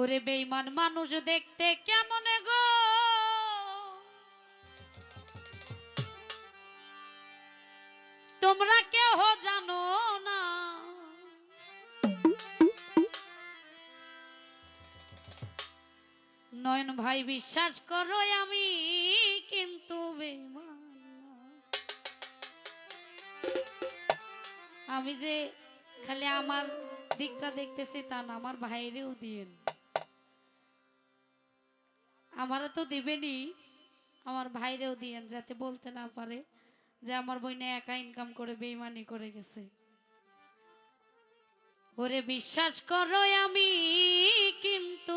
ওরে বেইমান মানুষ দেখতে কেমন গো? তোমরা কেহ জানো না? নয়ন ভাই, বিশ্বাস করো আমি কিন্তু আমি যে খালি আমার দিকটা দেখতেছি তা না, আমার ভাইরেও দিয়েন। আমারও তো দিবেনই আমার ভাইরেও দিয়েন যাতে বলতে না পারে যে আমার বইনে একা ইনকাম করে বেইমানি করে গেছে। ওরে বিশ্বাস করো আমি কিন্তু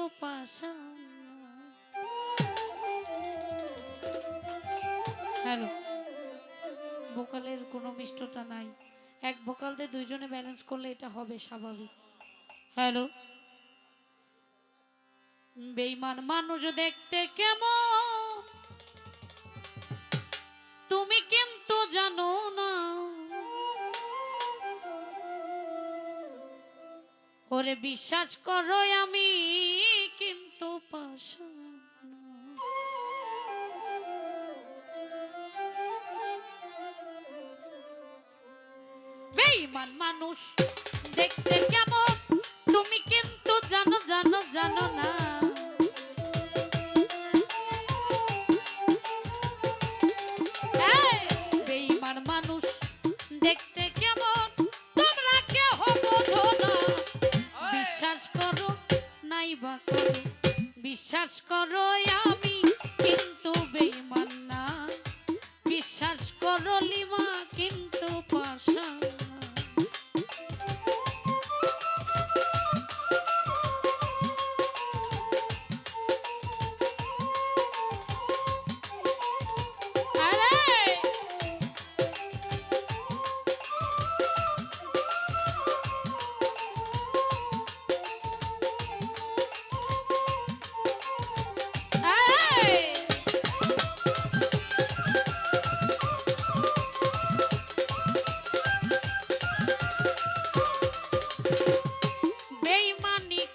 হ্যালো, ভোকালের কোনো মিষ্টটা নাই। এক দিয়ে দুইজনে ব্যালেন্স করলে এটা হবে স্বাভাবিক। হ্যালো বেইমান মানুষ দেখতে কেমন? তুমি কিন্তু জানো না। ওরে বিশ্বাস করো, আমি কিন্তু বেইমান মানুষ দেখতে কেমন? তুমি কিন্তু জানো জানো জানো না। নাই বা করো বিশ্বাস করো আমি কিন্তু বেইমান না। বিশ্বাস করো লিমা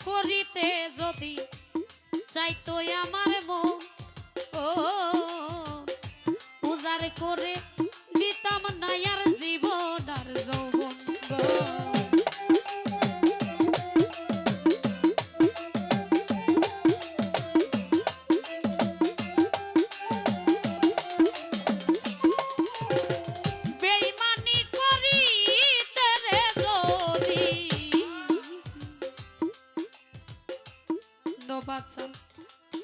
করিতে যদি চাইতো আমার মন ও উজার করে দিতাম না আর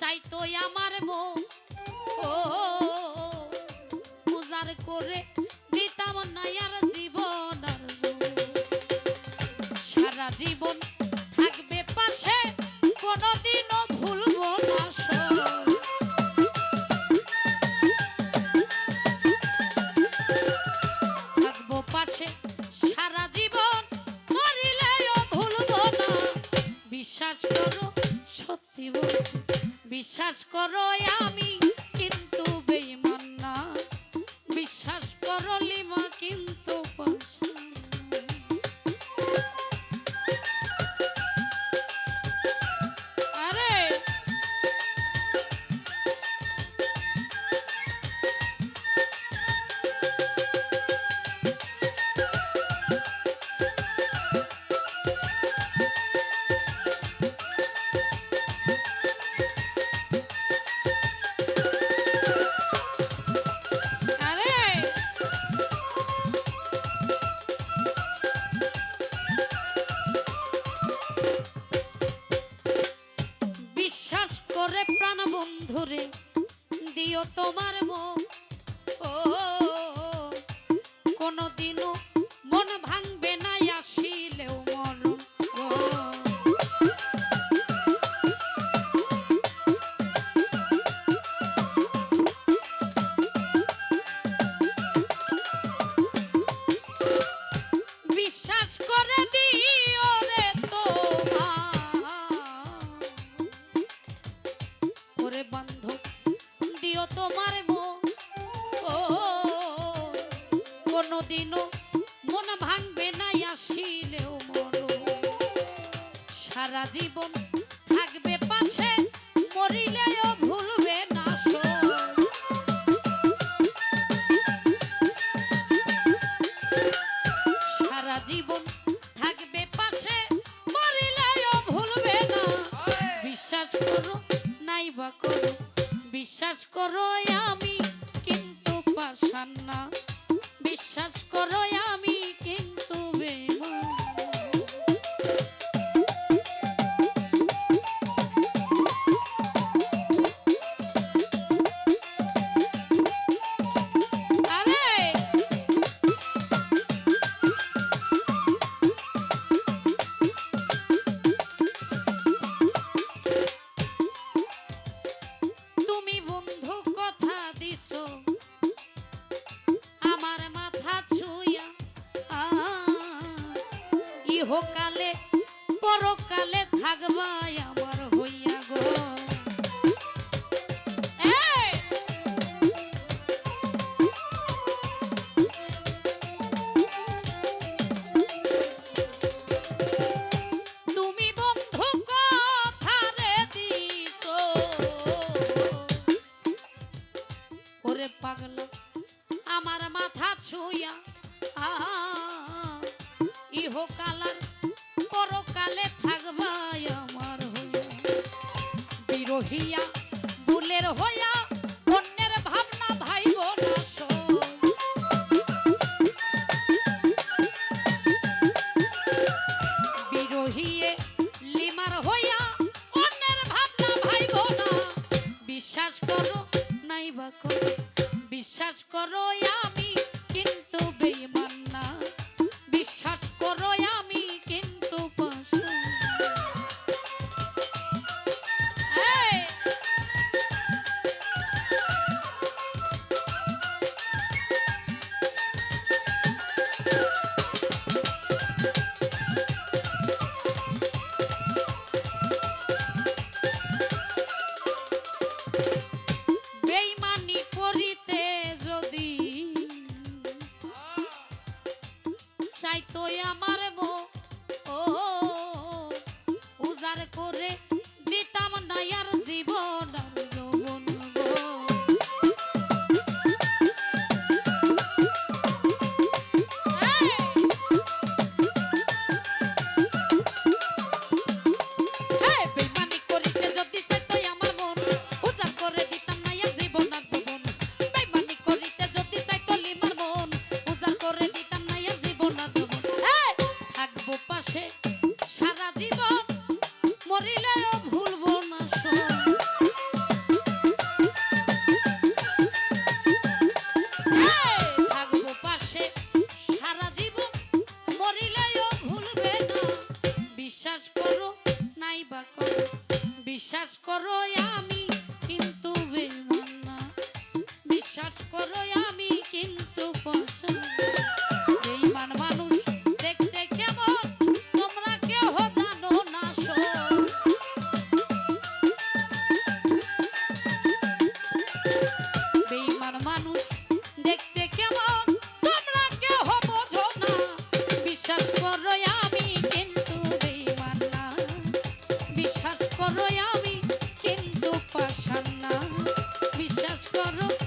চাই তো আমার মন ও পূজার করে বিশ্বাস করো আমি প্রাণ বন্ধুরে দিও তোমার মন। ও তোমার মো কোনোদিনও মন ভাঙবে নাই আসিলেও মন সারা জীবন থাকবে পাশে মরিলেও করো আমি কিন্তু পাশান না। বিশ্বাস করো আমি ইহকালে পরকালে থাকবা আমার হইয়া গো। পাগল আমার মাথা ছুঁয়া। আ রহিয়া বুলের হইয়া অন্যের ভাবনা ভাইব না বিরোহিয়ে লিমার হইয়া অন্যের ভাবনা ভাইব না। বিশ্বাস করো নাই বা বিশ্বাস করো আমি কিন্তু বেইমান না। চাই তো আমার মো ও উজার করে দিতাম না আর জীবন। বিশ্বাস করো আমি কিন্তু বেমন না বিশ্বাস করো আমি কিন্তু পছন্দ। Rock.